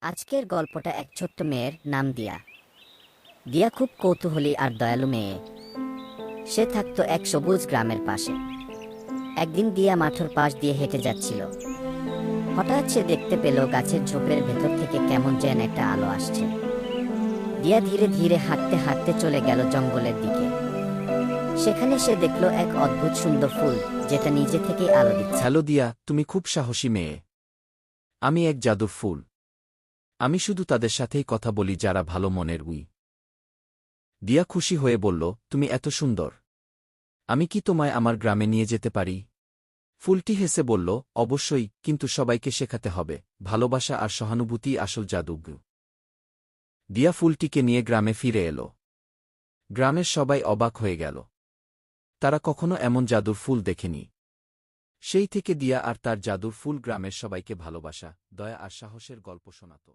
আজকের গল্পটা এক ছোট্ট মেয়ের নাম দিয়া। দিয়া খুব কৌতূহলী আর দয়ালু মেয়ে। সে থাকতো এক সবুজ গ্রামের পাশে। একদিন দিয়া মাঠের পাশ দিয়ে হেঁটে যাচ্ছিল। হঠাৎ সে দেখতে পেল গাছের ঝোপের ভেতর থেকে কেমন যেন একটা আলো আসছে। দিয়া ধীরে ধীরে হাঁটতে হাঁটতে চলে গেল জঙ্গলের দিকে। সেখানে সে দেখল এক অদ্ভুত সুন্দর ফুল, যেটা নিজে থেকে আলো দিচ্ছে। হ্যালো দিয়া, তুমি খুব সাহসী মেয়ে। আমি এক জাদুর ফুল। আমি শুধু তাদের সাথেই কথা বলি যারা ভালো মনের উই। দিয়া খুশি হয়ে বলল, তুমি এত সুন্দর। আমি কি তোমায় আমার গ্রামে নিয়ে যেতে পারি? ফুলটি হেসে বলল, অবশ্যই, কিন্তু সবাইকে শেখাতে হবে। ভালোবাসা আর সহানুভূতি আসল জাদুগ দিয়া ফুলটিকে নিয়ে গ্রামে ফিরে এলো। গ্রামের সবাই অবাক হয়ে গেল। তারা কখনো এমন জাদুর ফুল দেখেনি। সেই থেকে দিয়া আর তার জাদুর ফুল গ্রামের সবাইকে ভালোবাসা, দয়া আর সাহসের গল্প শোনাত।